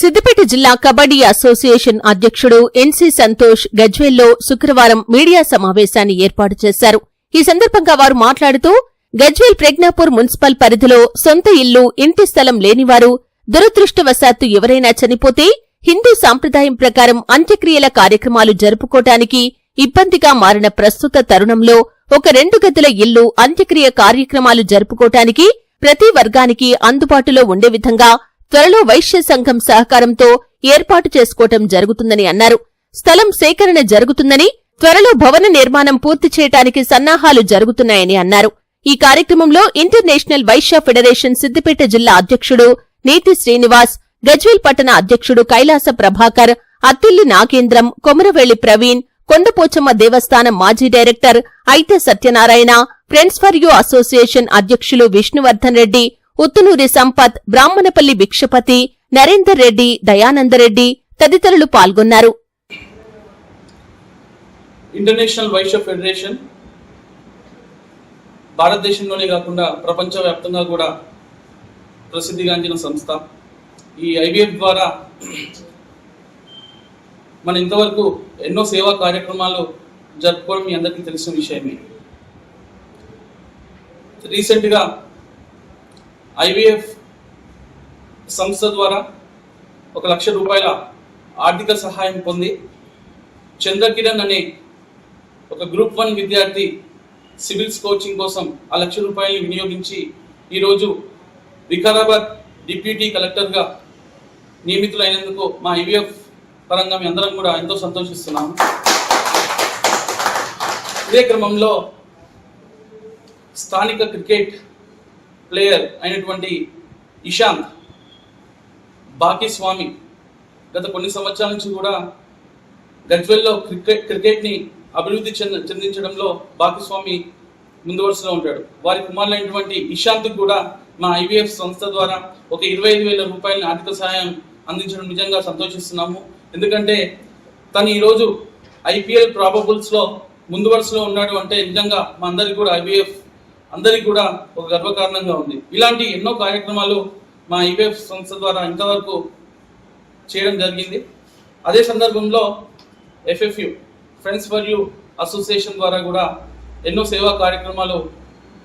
సిద్దిపేట జిల్లా కబడ్డీ అసోసియేషన్ అధ్యక్షుడు ఎన్సీ సంతోష్ గజ్వేల్లో శుక్రవారం మీడియా సమావేశాన్ని ఏర్పాటు చేశారు. ఈ సందర్భంగా వారు మాట్లాడుతూ గజ్వేల్ ప్రజ్ఞాపూర్ మున్సిపల్ పరిధిలో సొంత ఇల్లు ఇంటి స్థలం లేనివారు దురదృష్టవశాత్తు ఎవరైనా చనిపోతే హిందూ సాంప్రదాయం ప్రకారం అంత్యక్రియల కార్యక్రమాలు జరుపుకోటానికి ఇబ్బందిగా మారిన ప్రస్తుత తరుణంలో ఒక రెండు గదుల ఇల్లు అంత్యక్రియ కార్యక్రమాలు జరుపుకోటానికి ప్రతి వర్గానికి అందుబాటులో ఉండే విధంగా త్వరలో వైశ్య సంఘం సహకారంతో ఏర్పాటు చేసుకోవటం జరుగుతుందని అన్నారు. స్థలం సేకరణ జరుగుతుందని త్వరలో భవన నిర్మాణం పూర్తి చేయటానికి సన్నాహాలు జరుగుతున్నాయని అన్నారు. ఈ కార్యక్రమంలో ఇంటర్నేషనల్ వైశ్య ఫెడరేషన్ సిద్దిపేట జిల్లా అధ్యక్షుడు నీతి శ్రీనివాస్ గజ్వేల్ పట్టణ అధ్యక్షుడు కైలాస ప్రభాకర్ అత్తిల్లి నాగేంద్రం కొమరవెల్లి ప్రవీణ్ కొండపోచమ్మ దేవస్థానం మాజీ director Aithe Satyanarayana friends for you association అధ్యక్షులు విష్ణువర్ధన్ రెడ్డి ఉత్తునూరి సంపత్ బ్రాహ్మణపల్లి భిక్షపతి నరేందర్ రెడ్డి దయానందరెడ్డి తదితరులు పాల్గొన్నారు. ఇంటర్నేషనల్ వైశ్య ఫెడరేషన్ భారతదేశంలోనే కాకుండా ప్రపంచవ్యాప్తంగా కూడా ప్రసిద్ధిగాంచిన సంస్థ. ఈ ఐబిఎఫ్ ద్వారా మన ఇంతవరకు ఎన్నో సేవా కార్యక్రమాలు జరుపుకోవడం మీ అందరికీ తెలిసిన విషయమే. రీసెంట్గా ఐవీఎఫ్ సంస్థ ద్వారా ఒక లక్ష రూపాయల ఆర్థిక సహాయం పొంది చంద్రకిరణ్ అనే ఒక గ్రూప్ వన్ విద్యార్థి సివిల్స్ కోచింగ్ కోసం ఆ లక్ష రూపాయలు వినియోగించి ఈరోజు వికారాబాద్ డిప్యూటీ కలెక్టర్గా నియమితులైనందుకు మా ఐవీఎఫ్ పరంగా మీ అందరం కూడా ఎంతో సంతోషిస్తున్నాము. ఇదే క్రమంలో స్థానిక క్రికెట్ ప్లేయర్ అయినటువంటి ఇషాంత్ బాకీ స్వామి గత కొన్ని సంవత్సరాల నుంచి కూడా గజ్వెల్లో క్రికెట్ క్రికెట్ని అభివృద్ధి చెంద చెందించడంలో బాకుస్వామి ముందు వరుసలో ఉంటాడు. వారి కుమారులైనటువంటి ఇషాంత్కి కూడా మా ఐవీఎఫ్ సంస్థ ద్వారా ఒక ఇరవై ఐదు వేల రూపాయల ఆర్థిక సహాయం అందించడం నిజంగా సంతోషిస్తున్నాము. ఎందుకంటే తను ఈరోజు ఐపీఎల్ ప్రాబబుల్స్లో ముందు వరుసలో ఉన్నాడు అంటే నిజంగా మా అందరికి కూడా ఐబీఎఫ్ అందరికీ కూడా ఒక గర్వకారణంగా ఉంది. ఇలాంటి ఎన్నో కార్యక్రమాలు మా ఈవేఫ్ సంస్థ ద్వారా ఇంతవరకు చేయడం జరిగింది. అదే సందర్భంలో FFU friends for you association ద్వారా కూడా ఎన్నో సేవా కార్యక్రమాలు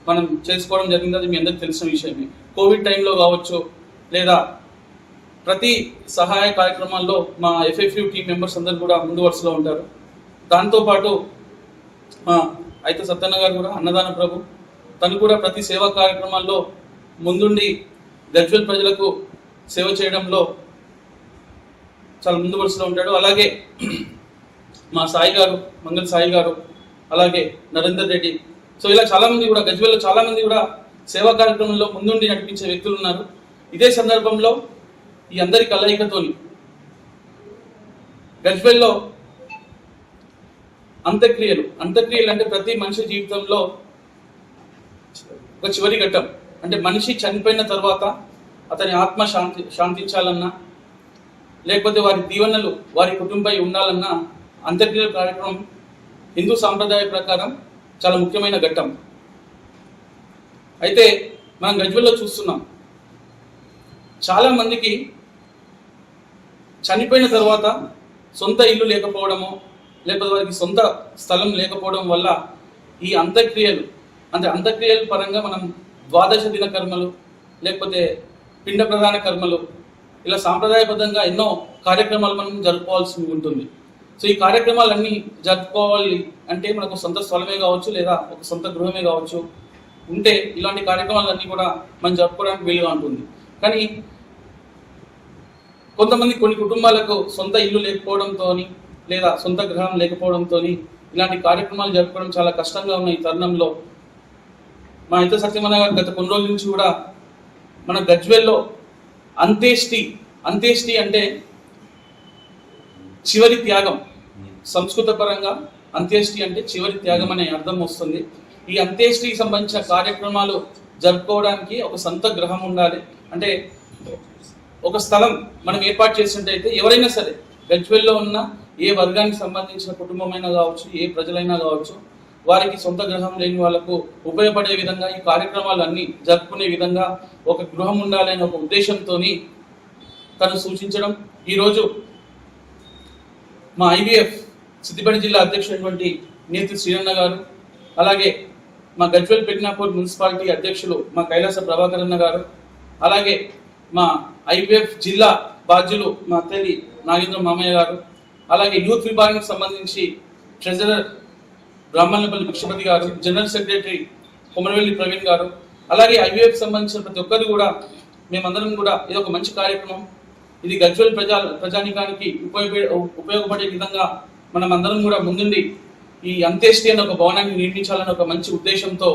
మనం చేసుకోవడం జరిగింది. అది మీ అందరికి తెలిసిన విషయమే. కోవిడ్ టైంలో కావచ్చు లేదా ప్రతి సహాయ కార్యక్రమాల్లో మా ఎఫ్ఎఫ్యూ టీం మెంబర్స్ అందరు కూడా ముందు వరుసలో ఉంటారు. దాంతోపాటు మా అయితే సత్యన్న గారు కూడా అన్నదాన ప్రభు తను కూడా ప్రతి సేవా కార్యక్రమాల్లో ముందుండి గజ్వెల్ ప్రజలకు సేవ చేయడంలో చాలా ముందు వరుసలో ఉంటాడు. అలాగే మా సాయి గారు మంగళ సాయి గారు అలాగే నరేందర్ రెడ్డి. సో ఇలా చాలామంది కూడా గజ్వెల్లో చాలామంది కూడా సేవా కార్యక్రమంలో ముందుండి నడిపించే వ్యక్తులు ఉన్నారు. ఇదే సందర్భంలో ఈ అందరి కలయికతోని గజ్వెల్లో అంత్యక్రియలు అంత్యక్రియలు అంటే ప్రతి మనిషి జీవితంలో ఒక చివరి ఘట్టం. అంటే మనిషి చనిపోయిన తర్వాత అతని ఆత్మ శాంతి శాంతించాలన్నా లేకపోతే వారి దీవెనలు వారి కుటుంబై ఉండాలన్నా అంత్యక్రియల కార్యక్రమం హిందూ సాంప్రదాయ ప్రకారం చాలా ముఖ్యమైన ఘట్టం. అయితే మనం గజ్వల్లో చూస్తున్నాం. చాలా మందికి చనిపోయిన తర్వాత సొంత ఇల్లు లేకపోవడము లేకపోతే వారికి సొంత స్థలం లేకపోవడం వల్ల ఈ అంత్యక్రియలు అంటే అంత్యక్రియల పరంగా మనం ద్వాదశ దిన కర్మలు లేకపోతే పిండ ప్రధాన కర్మలు ఇలా సాంప్రదాయబద్ధంగా ఎన్నో కార్యక్రమాలు మనం జరుపుకోవాల్సి ఉంటుంది. సో ఈ కార్యక్రమాలన్నీ జరుపుకోవాలి అంటే మనకు సొంత స్థలమే కావచ్చు లేదా ఒక సొంత గృహమే కావచ్చు ఉంటే ఇలాంటి కార్యక్రమాలన్నీ కూడా మనం జరుపుకోవడానికి వీలుగా ఉంటుంది. కానీ కొంతమంది కొన్ని కుటుంబాలకు సొంత ఇల్లు లేకపోవడంతో లేదా సొంత గృహం లేకపోవడంతో ఇలాంటి కార్యక్రమాలు జరుపుకోవడం చాలా కష్టంగా ఉన్న ఈ తరుణంలో మా ఇంత సత్యమన్న గారు గత కొన్ని రోజుల నుంచి కూడా మన గజ్వెల్లో అంత్యేష్టి అంత్యేష్టి అంటే చివరి త్యాగం. సంస్కృత పరంగా అంత్యేష్టి అంటే చివరి త్యాగం అనే అర్థం వస్తుంది. ఈ అంత్యేష్టికి సంబంధించిన కార్యక్రమాలు జరుపుకోవడానికి ఒక సొంత గ్రహం ఉండాలి. అంటే ఒక స్థలం మనం ఏర్పాటు చేసినట్టయితే ఎవరైనా సరే గజ్వెల్లో ఉన్న ఏ వర్గానికి సంబంధించిన కుటుంబమైనా కావచ్చు ఏ ప్రజలైనా కావచ్చు వారికి సొంత గృహం లేని వాళ్ళకు ఉపయోగపడే విధంగా ఈ కార్యక్రమాలు అన్ని జరుపుకునే విధంగా ఒక గృహం ఉండాలనే ఒక ఉద్దేశంతో తను సూచించడం. ఈరోజు మా ఐవీఎఫ్ సిద్దిపేట జిల్లా అధ్యక్షుడైనటువంటి నేతి శ్రీరన్న గారు అలాగే మా గజ్వెల్ పెట్టినాపూర్ మున్సిపాలిటీ అధ్యక్షులు మా కైలాస ప్రభాకర్ అన్న గారు అలాగే మా ఐవీఎఫ్ జిల్లా బాధ్యులు మా తల్లి నాగేంద్ర మామయ్య గారు అలాగే యూత్ విభాగానికి సంబంధించి ట్రెజరర్ బ్రాహ్మణపల్లి భిక్షపతి గారు జనరల్ సెక్రటరీ కొమరవెల్లి ప్రవీణ్ గారు అలాగే ఐవీఎఫ్ సంబంధించిన ప్రతి ఒక్కరు కూడా మేమందరం కూడా ఇది ఒక మంచి కార్యక్రమం. ఇది గజ్వెల్ ప్రజా ప్రజానికానికి ఉపయోగ ఉపయోగపడే విధంగా మనం అందరం కూడా ముందుండి ఈ అంత్యేష్టి అనే ఒక భవనాన్ని నిర్మించాలని ఒక మంచి ఉద్దేశంతో